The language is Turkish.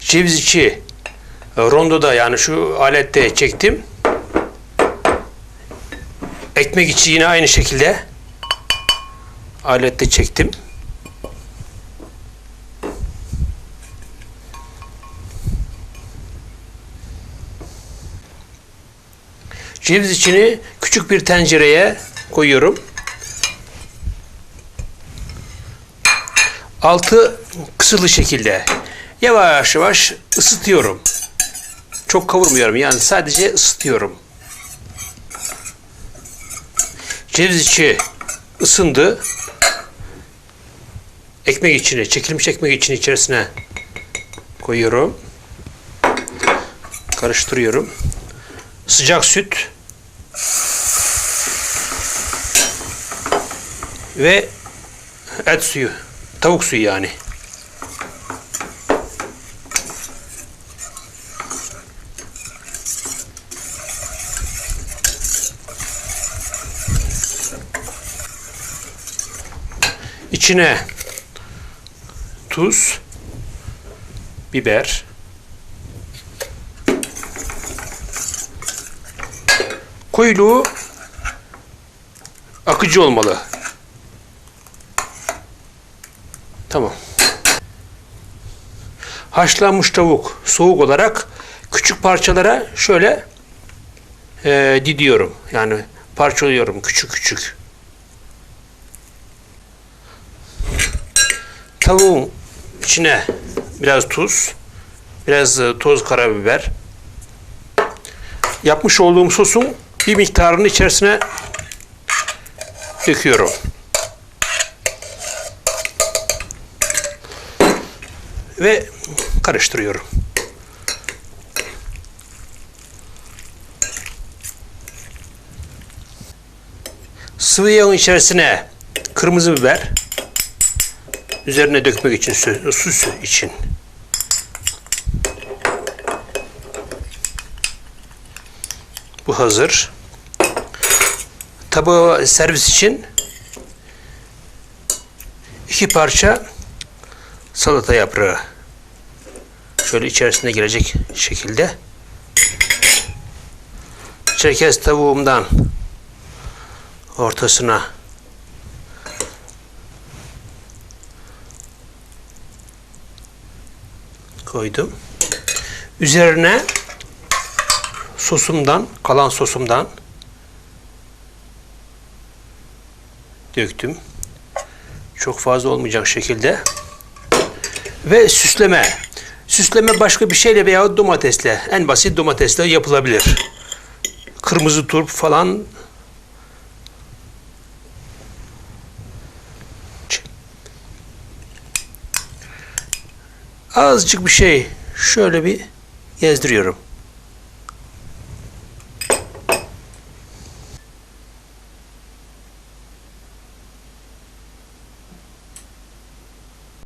ceviz içi e, rondoda yani şu alette çektim. Ekmek içi yine aynı şekilde alette çektim. Ceviz içini küçük bir tencereye koyuyorum. Altı kısılı şekilde yavaş yavaş ısıtıyorum. Çok kavurmuyorum yani sadece ısıtıyorum. Ceviz içi ısındı. Ekmek içine, çekilmiş ekmek içini içerisine koyuyorum. Karıştırıyorum. Sıcak süt ve et suyu, tavuk suyu yani. İçine tuz, biber, kuyruğu akıcı olmalı. Tamam. Haşlanmış tavuk soğuk olarak küçük parçalara şöyle eee didiyorum. Yani parçalıyorum küçük küçük. Tavuğun içine biraz tuz, biraz e, toz karabiber, yapmış olduğum sosun bir miktarını içerisine döküyorum. Ve karıştırıyorum. Sıvı yağın içerisine kırmızı biber, üzerine dökmek için, sü- süs için Bu hazır. Tabağa servis için iki parça salata yaprağı. Şöyle içerisine girecek şekilde. Çerkez tavuğumdan ortasına koydum. Üzerine sosumdan, kalan sosumdan döktüm. Çok fazla olmayacak şekilde. Ve süsleme. Süsleme başka bir şeyle veya domatesle, en basit domatesle yapılabilir. Kırmızı turp falan azıcık bir şey şöyle bir gezdiriyorum.